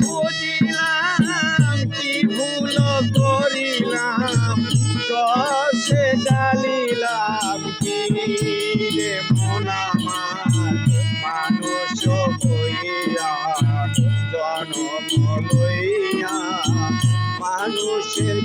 বুঝিলাম কি ভুল করিলাম রসে ডালিলাম কি রে মন মানুষ হইয়া জনম লইয়া মানুষের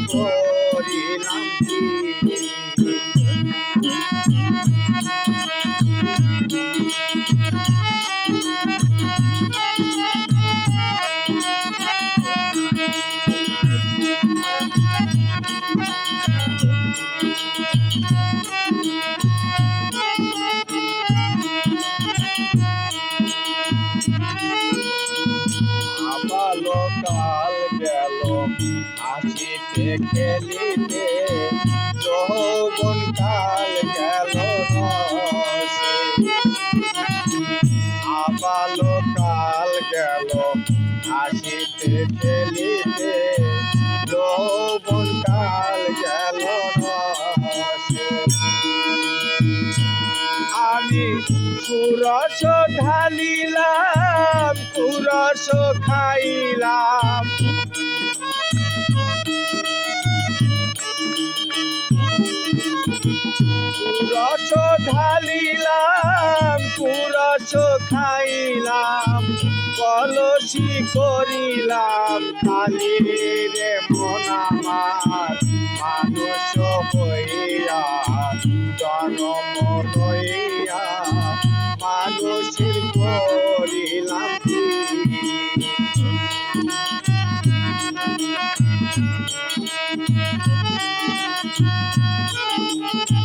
খেলিতে যৌবন কাল গেল আবালো কাল গেল আসিতে খেলিতে, যৌবন কাল গেল আমি কুরস ঢালিলাম কুরস খাইলাম। ঢালিলাম কুরস খাইলাম, কলসি করিলাম, খালি রে মন মানুষ হইয়া, জনম লইয়া মানুষের করিলাম কি? আবালো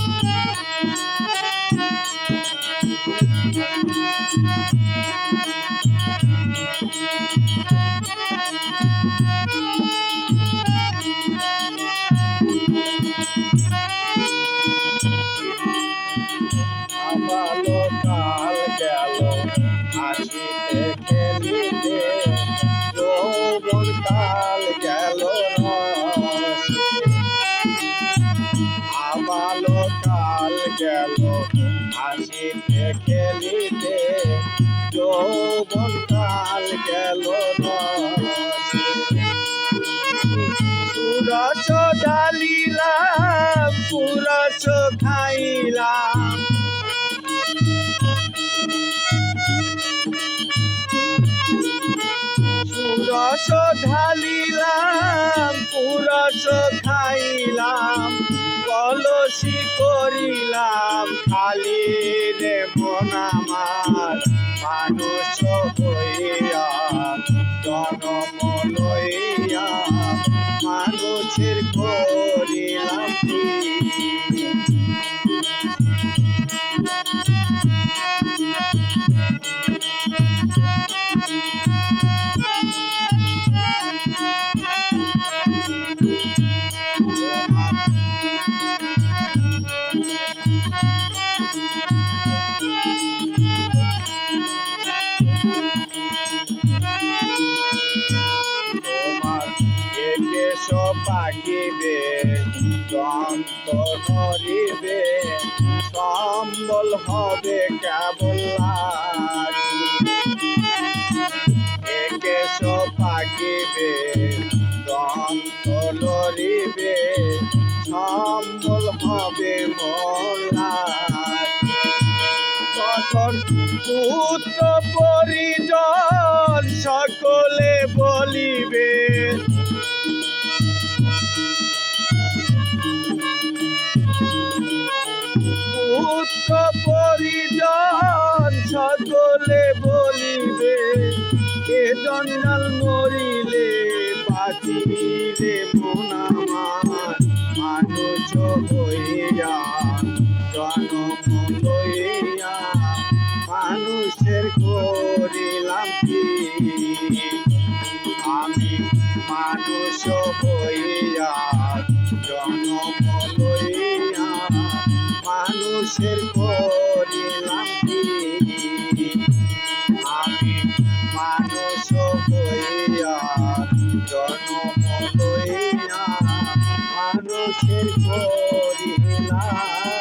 খাইলাম পুরস ঢালিলাম পুরস খাইলাম কলসি করিলাম খালি রে মন আমার মানুষ হইয়া পাকিবে দন্ত নরিবে সম্বল হবে কেবল। একে পাকিবে, দন্ত লরিবে সম্বল হবে পুত্র পরিজন সকলে বলিবে কইয়া জন্ম লইয়া মানুষের করিলাম কি? আমি মানুষ কইয়া জন্ম লইয়া মানুষের করি দুঃখের করিলা